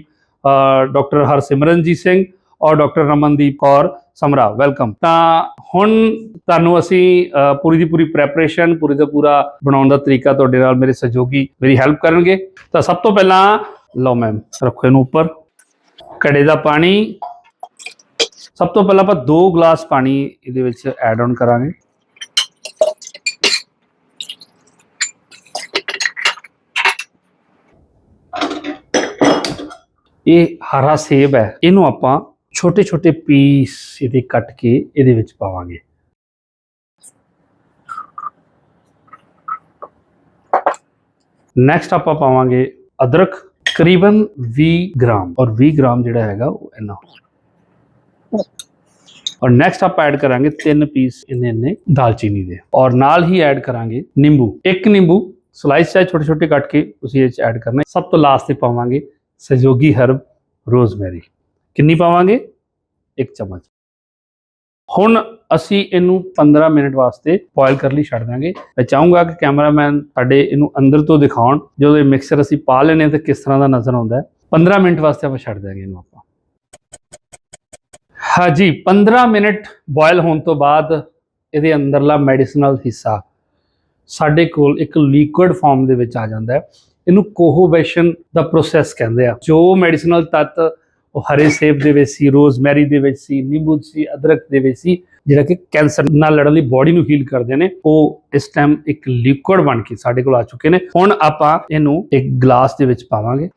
doctor Harsimranjeet Singh ਔਰ ਡਾਕਟਰ ਰਮਨਦੀਪ ਕੌਰ ਸਮਰਾ ਵੈਲਕਮ ਤਾਂ ਹੁਣ ਤੁਹਾਨੂੰ ਅਸੀਂ ਪੂਰੀ ਦੀ ਪੂਰੀ ਪ੍ਰੈਪਰੇਸ਼ਨ ਪੂਰੀ ਦਾ ਪੂਰਾ ਬਣਾਉਣ ਦਾ ਤਰੀਕਾ ਤੁਹਾਡੇ ਨਾਲ ਮੇਰੇ ਸਹਿਯੋਗੀ ਮੇਰੀ ਹੈਲਪ ਕਰਨਗੇ। ਤਾਂ ਸਭ ਤੋਂ ਪਹਿਲਾਂ, ਲਓ ਮੈਮ ਰੱਖੋ ਇਹਨੂੰ ਉੱਪਰ। ਕੜੇ ਦਾ ਪਾਣੀ। ਸਭ ਤੋਂ ਪਹਿਲਾਂ ਆਪਾਂ 2 ਗਲਾਸ ਪਾਣੀ ਇਹਦੇ ਵਿੱਚ ਐਡ ਆਨ ਕਰਾਂਗੇ। ਇਹ ਹਰਾ ਸੇਬ ਹੈ, ਇਹਨੂੰ ਆਪਾਂ ਛੋਟੇ ਛੋਟੇ ਪੀਸ ਇਹਦੇ ਕੱਟ ਕੇ ਇਹਦੇ ਵਿੱਚ ਪਾਵਾਂਗੇ। ਨੈਕਸਟ ਆਪਾਂ ਪਾਵਾਂਗੇ ਅਦਰਕ ਤਕਰੀਬਨ 20 ਗ੍ਰਾਮ ਔਰ 20 ਗ੍ਰਾਮ ਜਿਹੜਾ ਹੈਗਾ ਉਹ ਇੰਨਾ। ਔਰ ਨੈਕਸਟ ਆਪਾਂ ਐਡ ਕਰਾਂਗੇ ਤਿੰਨ ਪੀਸ ਇੰਨੇ ਇੰਨੇ ਦਾਲਚੀਨੀ ਦੇ। ਔਰ ਨਾਲ ਹੀ ਐਡ ਕਰਾਂਗੇ ਨਿੰਬੂ। ਇੱਕ ਨਿੰਬੂ ਸਲਾਈਸ ਚਾਹੇ ਛੋਟੇ ਛੋਟੇ ਕੱਟ ਕੇ ਤੁਸੀਂ ਇਹ ਚ ਐਡ ਕਰਨਾ। ਸਭ ਤੋਂ ਲਾਸਟ ਤੇ ਪਾਵਾਂਗੇ ਸਹਿਯੋਗੀ ਹਰਬ ਰੋਜ਼ਮੈਰੀ ਕਿੰਨੀ ਪਾਵਾਂਗੇ? ਇੱਕ ਚਮਚ। ਹੁਣ ਅਸੀਂ ਇਹਨੂੰ 15 ਮਿੰਟ ਵਾਸਤੇ ਬੋਇਲ ਕਰਨ ਲਈ, ਛੱਡ ਦਾਂਗੇ ਮੈਂ ਚਾਹੂੰਗਾ ਕਿ ਕੈਮਰਾਮੈਨ ਸਾਡੇ ਇਹਨੂੰ ਅੰਦਰ ਤੋਂ ਦਿਖਾਉਣ, ਜਦੋਂ ਇਹ ਮਿਕਸਚਰ ਅਸੀਂ ਪਾ ਲੈਨੇ ਤਾਂ ਕਿਸ ਤਰ੍ਹਾਂ ਦਾ ਨਜ਼ਰ ਆਉਂਦਾ ਹੈ। 15 ਮਿੰਟ ਵਾਸਤੇ ਆਪਾਂ ਛੱਡ ਦਾਂਗੇ ਇਹਨੂੰ ਆਪਾਂ। ਹਾਂਜੀ 15 ਮਿੰਟ ਬੋਇਲ ਹੋਣ ਤੋਂ ਬਾਅਦ ਇਹਦੇ ਅੰਦਰਲਾ ਮੈਡੀਸਨਲ ਹਿੱਸਾ ਸਾਡੇ ਕੋਲ ਇੱਕ ਲਿਕੁਇਡ ਫਾਰਮ ਦੇ ਵਿੱਚ ਆ ਜਾਂਦਾ ਹੈ। ਇਹਨੂੰ ਕੋਹੋਬੈਸ਼ਨ ਦਾ ਪ੍ਰੋਸੈਸ ਕਹਿੰਦੇ ਆ। ਜੋ ਮੈਡੀਸਨਲ ਤੱਤ ਉਹ ਹਰੇ ਸੇਬ ਦੇ ਵਿੱਚ ਸੀ, ਰੋਜ਼ਮੈਰੀ ਦੇ ਵਿੱਚ ਸੀ, ਨਿੰਬੂ ਸੀ, ਅਦਰਕ ਦੇ ਵਿੱਚ ਸੀ, ਜਿਹੜਾ ਕਿ ਕੈਂਸਰ ਨਾਲ ਲੜਨ ਲਈ ਬਾਡੀ ਨੂੰ ਹੀਲ ਕਰਦੇ ਨੇ। ਉਹ ਇਸ ਟਾਈਮ ਇੱਕ ਲਿਕੁਇਡ ਬਣ ਕੇ ਸਾਡੇ ਕੋਲ ਆ ਚੁੱਕੇ ਨੇ। ਹੁਣ ਆਪਾਂ ਇਹਨੂੰ ਇੱਕ ਗਲਾਸ ਦੇ ਵਿੱਚ ਪਾਵਾਂਗੇ।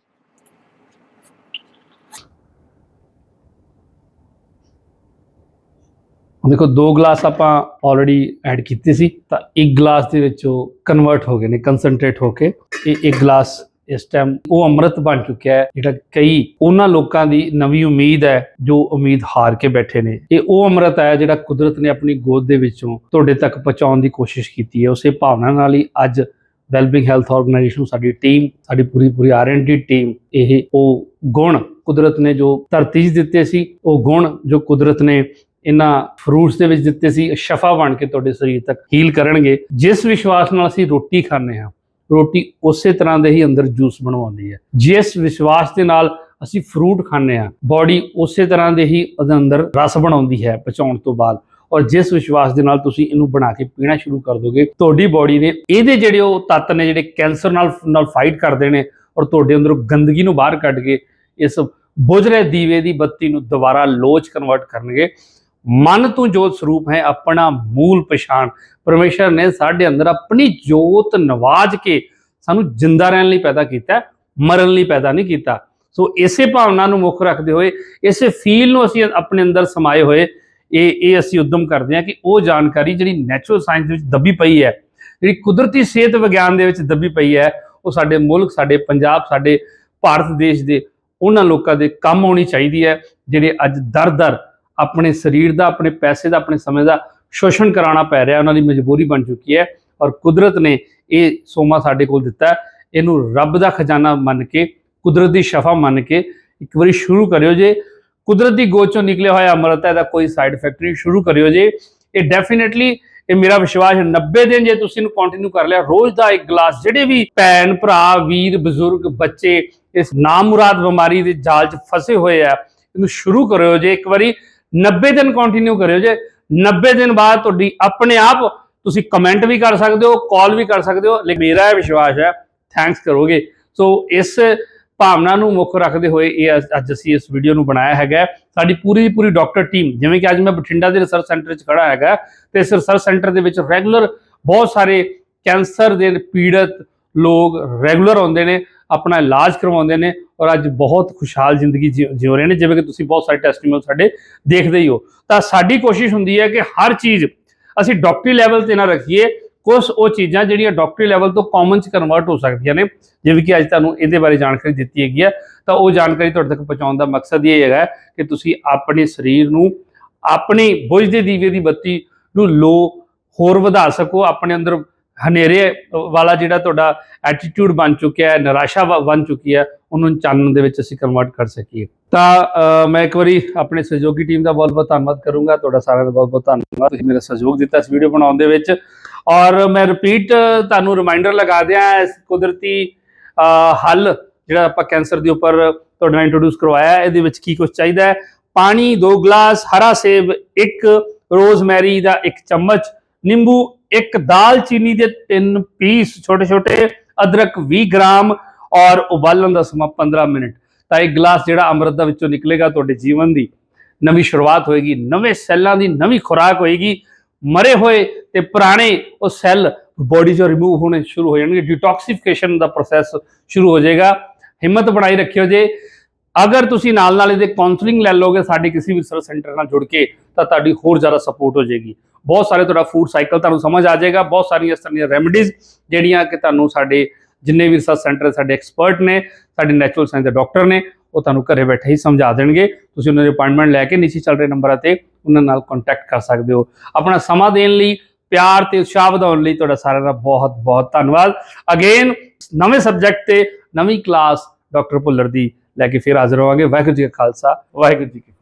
ਦੇਖੋ, ਦੋ ਗਲਾਸ ਆਪਾਂ ਆਲਰੇਡੀ ਐਡ ਕੀਤੇ ਸੀ, ਤਾਂ ਇੱਕ ਗਲਾਸ ਦੇ ਵਿੱਚ ਉਹ ਕਨਵਰਟ ਹੋ ਗਏ ਨੇ ਕਨਸੈਂਟਰੇਟ ਹੋ ਕੇ। ਇਹ ਇੱਕ ਗਲਾਸ ਇਸ ਟਾਈਮ ਉਹ ਅੰਮ੍ਰਿਤ ਬਣ ਚੁੱਕਿਆ ਹੈ, ਜਿਹੜਾ ਕਈ ਉਹਨਾਂ ਲੋਕਾਂ ਦੀ ਨਵੀਂ ਉਮੀਦ ਹੈ, ਜੋ ਉਮੀਦ ਹਾਰ ਕੇ ਬੈਠੇ ਨੇ। ਇਹ ਉਹ ਅੰਮ੍ਰਿਤ ਹੈ ਜਿਹੜਾ ਕੁਦਰਤ ਨੇ ਆਪਣੀ ਗੋਦ ਦੇ ਵਿੱਚੋਂ ਤੁਹਾਡੇ ਤੱਕ ਪਹੁੰਚਾਉਣ ਦੀ ਕੋਸ਼ਿਸ਼ ਕੀਤੀ ਹੈ। ਉਸੇ ਭਾਵਨਾ ਨਾਲ ਹੀ ਅੱਜ ਵੈਲਬਿੰਗ ਹੈਲਥ ਆਰਗੇਨਾਈਜੇਸ਼ਨ ਸਾਡੀ ਟੀਮ ਸਾਡੀ ਪੂਰੀ ਪੂਰੀ ਆਰ&ਡੀ ਟੀਮ ਇਹ ਉਹ ਗੁਣ ਕੁਦਰਤ ਨੇ ਜੋ ਧਰਤੀ 'ਚ ਦਿੱਤੇ ਸੀ, ਉਹ ਗੁਣ ਜੋ ਕੁਦਰਤ ਨੇ ਇਹਨਾਂ ਫਰੂਟਸ ਦੇ ਵਿੱਚ ਦਿੱਤੇ ਸੀ ਸ਼ਫਾ ਬਣ ਕੇ ਤੁਹਾਡੇ ਸਰੀਰ ਤੱਕ ਹੀਲ ਕਰਨਗੇ। ਜਿਸ ਵਿਸ਼ਵਾਸ ਨਾਲ ਅਸੀਂ ਰੋਟੀ ਖਾਂਦੇ ਹਾਂ ਰੋਟੀ ਉਸੇ ਤਰ੍ਹਾਂ ਦੇ ਹੀ ਅੰਦਰ ਜੂਸ ਬਣਵਾਉਂਦੀ ਹੈ। ਜਿਸ ਵਿਸ਼ਵਾਸ ਦੇ ਨਾਲ ਅਸੀਂ ਫਰੂਟ ਖਾਂਦੇ ਹਾਂ ਬਾਡੀ ਉਸੇ ਤਰ੍ਹਾਂ ਦੇ ਹੀ ਉਹਦੇ ਅੰਦਰ ਰਸ ਬਣਾਉਂਦੀ ਹੈ ਪਚਾਉਣ ਤੋਂ ਬਾਅਦ। ਔਰ ਜਿਸ ਵਿਸ਼ਵਾਸ ਦੇ ਨਾਲ ਤੁਸੀਂ ਇਹਨੂੰ ਬਣਾ ਕੇ ਪੀਣਾ ਸ਼ੁਰੂ ਕਰ ਦੋਗੇ, ਤੁਹਾਡੀ ਬਾਡੀ ਨੇ ਇਹਦੇ ਜਿਹੜੇ ਉਹ ਤੱਤ ਨੇ ਜਿਹੜੇ ਕੈਂਸਰ ਨਾਲ ਨਾਲ ਫਾਈਟ ਕਰਦੇ ਨੇ ਔਰ ਤੁਹਾਡੇ ਅੰਦਰੋਂ ਗੰਦਗੀ ਨੂੰ ਬਾਹਰ ਕੱਢ ਕੇ ਇਸ ਬੁਝ ਰਹੇ ਦੀਵੇ ਦੀ ਬੱਤੀ ਨੂੰ ਦੁਬਾਰਾ ਲੋਚ ਕਨਵਰਟ ਕਰਨਗੇ। ਮਨ ਤੋਂ ਜੋਤ ਸਰੂਪ ਹੈ, ਆਪਣਾ ਮੂਲ ਪਛਾਣ ਪਰਮੇਸ਼ਰ ਨੇ ਸਾਡੇ ਅੰਦਰ ਆਪਣੀ ਜੋਤ ਨਵਾਜ ਕੇ ਸਾਨੂੰ ਜਿੰਦਾ ਰਹਿਣ ਲਈ ਪੈਦਾ ਕੀਤਾ, ਮਰਨ ਲਈ ਪੈਦਾ ਨਹੀਂ ਕੀਤਾ। ਸੋ ਇਸੇ ਭਾਵਨਾ ਨੂੰ ਮੁੱਖ ਰੱਖਦੇ ਹੋਏ, ਇਸੇ ਫੀਲ ਨੂੰ ਅਸੀਂ ਆਪਣੇ ਅੰਦਰ ਸਮਾਏ ਹੋਏ, ਇਹ ਇਹ ਅਸੀਂ ਉਦਮ ਕਰਦੇ ਹਾਂ ਕਿ ਉਹ ਜਾਣਕਾਰੀ ਜਿਹੜੀ ਨੈਚੁਰਲ ਸਾਇੰਸ ਦੇ ਵਿੱਚ ਦੱਬੀ ਪਈ ਹੈ, ਜਿਹੜੀ ਕੁਦਰਤੀ ਸਿਹਤ ਵਿਗਿਆਨ ਦੇ ਵਿੱਚ ਦੱਬੀ ਪਈ ਹੈ, ਉਹ ਸਾਡੇ ਮੁਲਕ, ਸਾਡੇ ਪੰਜਾਬ, ਸਾਡੇ ਭਾਰਤ ਦੇਸ਼ ਦੇ ਉਹਨਾਂ ਲੋਕਾਂ ਦੇ ਕੰਮ ਆਉਣੀ ਚਾਹੀਦੀ ਹੈ, ਜਿਹੜੇ ਅੱਜ ਦਰ-ਦਰ ਆਪਣੇ ਸਰੀਰ ਦਾ, ਆਪਣੇ ਪੈਸੇ ਦਾ, ਆਪਣੇ ਸਮੇਂ ਦਾ ਸ਼ੋਸ਼ਣ ਕਰਾਉਣਾ ਪੈ ਰਿਹਾ, ਉਹਨਾਂ ਦੀ ਮਜਬੂਰੀ ਬਣ ਚੁੱਕੀ ਹੈ ਔਰ ਕੁਦਰਤ ਨੇ ਇਹ ਸੋਮਾ ਸਾਡੇ ਕੋਲ ਦਿੱਤਾ ਇਹਨੂੰ ਰੱਬ ਦਾ ਖਜ਼ਾਨਾ ਮੰਨ ਕੇ, ਕੁਦਰਤ ਦੀ ਸ਼ਫਾ ਮੰਨ ਕੇ ਇੱਕ ਵਾਰੀ ਸ਼ੁਰੂ ਕਰਿਓ ਜੇ। ਕੁਦਰਤ ਦੀ ਗੋਦ ਚੋਂ ਨਿਕਲਿਆ ਹੋਇਆ ਅੰਮ੍ਰਿਤ ਹੈ ਦਾ ਕੋਈ ਸਾਈਡ ਇਫੈਕਟ ਨਹੀਂ। ਸ਼ੁਰੂ ਕਰਿਓ ਜੇ। ਇਹ ਡੈਫੀਨਿਟਲੀ ਇਹ ਮੇਰਾ ਵਿਸ਼ਵਾਸ ਹੈ 90 ਦਿਨ ਜੇ ਤੁਸੀਂ ਇਹਨੂੰ ਕੰਟੀਨਿਊ ਕਰ ਲਿਆ, ਰੋਜ਼ ਦਾ ਇੱਕ ਗਲਾਸ ਜਿਹੜੇ ਵੀ ਭੈਣ, ਭਰਾ, ਵੀਰ, ਬਜ਼ੁਰਗ, ਬੱਚੇ ਇਸ ਨਾਮੁਰਾਦ ਬਿਮਾਰੀ ਦੇ ਜਾਲ 'ਚ ਫਸੇ ਹੋਏ ਆ, ਇਹਨੂੰ ਸ਼ੁਰੂ ਕਰਿਓ ਜੇ। ਇੱਕ ਵਾਰੀ 90 ਦਿਨ ਕੰਟੀਨਿਊ ਕਰਿਓ ਜੇ। 90 ਦਿਨ ਬਾਅਦ ਤੁਹਾਡੀ ਆਪਣੇ ਆਪ ਤੁਸੀਂ ਕਮੈਂਟ ਵੀ ਕਰ ਸਕਦੇ ਹੋ ਕਾਲ ਵੀ ਕਰ ਸਕਦੇ ਹੋ, ਲੇਕਿਨ ਮੇਰਾ ਇਹ ਵਿਸ਼ਵਾਸ ਹੈ ਥੈਂਕਸ ਕਰੋਗੇ। ਸੋ ਇਸ ਭਾਵਨਾ ਨੂੰ ਮੁੱਖ ਰੱਖਦੇ ਹੋਏ ਇਹ ਅੱਜ- ਅਸੀਂ ਇਸ ਵੀਡੀਓ ਨੂੰ ਬਣਾਇਆ ਹੈਗਾ ਸਾਡੀ ਪੂਰੀ ਦੀ ਪੂਰੀ ਡਾਕਟਰ ਟੀਮ ਜਿਵੇਂ ਕਿ ਅੱਜ ਮੈਂ ਬਠਿੰਡਾ ਦੇ ਰਿਸਰਚ ਸੈਂਟਰ 'ਚ ਖੜਾ ਹੈਗਾ ਤੇ ਇਸ ਰਿਸਰਚ ਸੈਂਟਰ ਦੇ ਵਿੱਚ ਰੈਗੂਲਰ ਬਹੁਤ ਸਾਰੇ ਕੈਂਸਰ ਦੇ ਪੀੜਤ ਲੋਕ ਰੈਗੂਲਰ ਆਉਂਦੇ ਨੇ। ਆਪਣਾ ਇਲਾਜ ਕਰਵਾਉਂਦੇ ਨੇ ਔਰ ਅੱਜ ਬਹੁਤ ਖੁਸ਼ਹਾਲ ਜ਼ਿੰਦਗੀ ਜੀ- ਜਿਉ ਰਹੇ ਨੇ, ਜਿਵੇਂ ਕਿ ਤੁਸੀਂ ਬਹੁਤ ਸਾਰੇ ਟੈਸਟੀਮੋਨੀਅਲ ਸਾਡੇ ਦੇਖਦੇ ਹੀ ਹੋ। ਤਾਂ ਸਾਡੀ ਕੋਸ਼ਿਸ਼ ਹੁੰਦੀ ਹੈ ਕਿ ਹਰ ਚੀਜ਼ ਅਸੀਂ ਡਾਕਟਰੀ ਲੈਵਲ ਤੇ ਨਾ ਰੱਖੀਏ ਕੁਝ ਉਹ ਚੀਜ਼ਾਂ ਜਿਹੜੀਆਂ ਡਾਕਟਰੀ ਲੈਵਲ ਤੋਂ ਕਾਮਨ ਚ ਕਨਵਰਟ ਹੋ ਸਕਦੀਆਂ ਨੇ, ਜਿਵੇਂ ਕਿ ਅੱਜ ਤੁਹਾਨੂੰ ਇਹਦੇ ਬਾਰੇ ਜਾਣਕਾਰੀ ਦਿੱਤੀ ਹੈਗੀ ਹੈ। ਤਾਂ ਉਹ ਜਾਣਕਾਰੀ ਤੁਹਾਡੇ ਤੱਕ ਪਹੁੰਚਾਉਣ ਦਾ ਮਕਸਦ ਇਹ ਹੈਗਾ ਕਿ ਤੁਸੀਂ ਆਪਣੇ ਸਰੀਰ ਨੂੰ ਆਪਣੀ ਬੁਝਦੇ ਦੀਵੇ ਦੀ ਬੱਤੀ ਨੂੰ ਲੋ ਹੋਰ ਵਧਾ ਸਕੋ, ਆਪਣੇ ਅੰਦਰ ਹਨੇਰੇ ਵਾਲਾ ਜਿਹੜਾ ਤੁਹਾਡਾ ਐਟੀਟਿਊਡ ਬਣ ਚੁੱਕਿਆ ਹੈ, ਨਿਰਾਸ਼ਾ ਬ- ਬਣ ਚੁੱਕੀ ਹੈ, ਉਹਨੂੰ ਚਾਨਣ ਦੇ ਵਿੱਚ ਅਸੀਂ ਕਨਵਰਟ ਕਰ ਸਕੀਏ। ਤਾਂ ਮੈਂ ਇੱਕ ਵਾਰੀ ਆਪਣੇ ਸਹਿਯੋਗੀ ਟੀਮ ਦਾ ਬਹੁਤ ਬਹੁਤ ਧੰਨਵਾਦ ਕਰੂੰਗਾ, ਤੁਹਾਡਾ ਸਾਰਿਆਂ ਦਾ ਬਹੁਤ ਬਹੁਤ ਧੰਨਵਾਦ, ਤੁਸੀਂ ਮੇਰਾ ਸਹਿਯੋਗ ਦਿੱਤਾ ਇਸ ਵੀਡੀਓ ਬਣਾਉਣ ਦੇ ਵਿੱਚ। ਔਰ ਮੈਂ ਰਿਪੀਟ ਤੁਹਾਨੂੰ ਰਿਮਾਈਂਡਰ ਲਗਾ ਦਿਆਂ, ਇਸ ਕੁਦਰਤੀ ਹੱਲ ਜਿਹੜਾ ਆਪਾਂ ਕੈਂਸਰ ਦੇ ਉੱਪਰ ਤੁਹਾਡੇ ਨਾਲ ਇੰਟਰੋਡਿਊਸ ਕਰਵਾਇਆ, ਇਹਦੇ ਵਿੱਚ ਕੀ ਕੁਝ ਚਾਹੀਦਾ ਹੈ? ਪਾਣੀ 2 ਗਲਾਸ, ਹਰਾ ਸੇਬ, ਇੱਕ ਰੋਜ਼ਮੈਰੀ ਦਾ ਇੱਕ ਚਮਚ, ਨਿੰਬੂ ਇੱਕ ਦਾਲਚੀਨੀ ਦੇ ਤਿੰਨ ਪੀਸ ਛੋਟੇ ਛੋਟੇ ਅਦਰਕ 20 ਗ੍ਰਾਮ ਔਰ ਉਬਾਲਣ ਦਾ ਸਮਾਂ 15 ਮਿੰਟ। ਤਾਂ ਇੱਕ ਗਲਾਸ ਜਿਹੜਾ ਅੰਮ੍ਰਿਤ ਦਾ ਵਿੱਚੋਂ ਨਿਕਲੇਗਾ ਤੁਹਾਡੇ ਜੀਵਨ ਦੀ। ਨਵੀਂ ਸ਼ੁਰੂਆਤ ਹੋਏਗੀ, ਨਵੇਂ ਸੈੱਲਾਂ ਦੀ ਨਵੀਂ ਖੁਰਾਕ ਹੋਏਗੀ। ਮਰੇ ਹੋਏ ਤੇ ਪੁਰਾਣੇ ਉਹ ਸੈੱਲ ਬੋਡੀ ਚੋਂ ਰਿਮੂਵ ਹੋਣੇ ਸ਼ੁਰੂ ਹੋ ਜਾਣਗੇ। ਡਿਟੌਕਸੀਫਿਕੇਸ਼ਨ ਦਾ ਪ੍ਰੋਸੈਸ ਸ਼ੁਰੂ ਹੋ ਜਾਏਗਾ। ਹਿੰਮਤ ਬਣਾਈ ਰੱਖਿਓ ਜੇ। ਅਗਰ ਤੁਸੀਂ ਨਾਲ ਨਾਲ ਇਹਦੇ ਕਾਉਂਸਲਿੰਗ ਲੈ ਲੋਗੇ ਸਾਡੇ ਕਿਸੇ ਵੀ ਰਿਸਰਚ ਸੈਂਟਰ ਨਾਲ ਜੁੜ ਕੇ, ਤਾਂ ਤੁਹਾਡੀ ਹੋਰ ਜ਼ਿਆਦਾ ਸਪੋਰਟ ਹੋ ਜਾਏਗੀ। ਬਹੁਤ ਸਾਰੇ ਤੁਹਾਡਾ ਫੂਡ ਸਾਈਕਲ ਤੁਹਾਨੂੰ ਸਮਝ ਆ ਜਾਏਗਾ। ਬਹੁਤ ਸਾਰੀਆਂ ਇਸ ਤਰ੍ਹਾਂ ਦੀਆਂ ਰੈਮਡੀਜ਼ ਜਿਹੜੀਆਂ ਕਿ ਤੁਹਾਨੂੰ ਸਾਡੇ ਜਿੰਨੇ ਵੀ ਰਿਸਰਚ ਸੈਂਟਰ ਸਾਡੇ ਐਕਸਪਰਟ ਨੇ, ਸਾਡੇ ਨੈਚੁਰਲ ਸਾਇੰਸ ਦੇ ਡਾਕਟਰ ਨੇ, ਉਹ ਤੁਹਾਨੂੰ ਘਰੇ ਬੈਠੇ ਹੀ ਸਮਝਾ ਦੇਣਗੇ। ਤੁਸੀਂ ਉਹਨਾਂ ਦੀ ਅਪਾਇੰਟਮੈਂਟ ਲੈ ਕੇ ਨੀਚੇ ਚੱਲ ਰਹੇ ਨੰਬਰਾਂ ਤੇ ਉਹਨਾਂ ਨਾਲ ਕੰਟੈਕਟ ਕਰ ਸਕਦੇ ਹੋ। ਆਪਣਾ ਸਮਾਂ ਦੇਣ ਲਈ, ਪਿਆਰ ਤੇ ਉਤਸ਼ਾਹ ਵਧਾਉਣ ਲਈ ਤੁਹਾਡਾ ਸਾਰਿਆਂ ਦਾ ਬਹੁਤ ਬਹੁਤ ਧੰਨਵਾਦ। ਅਗੇਨ ਨਵੇਂ ਸਬਜੈਕਟ ਤੇ ਨਵੀਂ ਕਲਾਸ ਡਾਕਟਰ ਭੁੱਲਰ ਦੀ ਲੈ ਕੇ ਫਿਰ ਹਾਜ਼ਰ ਹੋਵਾਂਗੇ। ਵਾਹਿਗੁਰੂ ਜੀ ਕਾ ਖਾਲਸਾ ਵਾਹਿਗੁਰੂ ਜੀ ਕੀ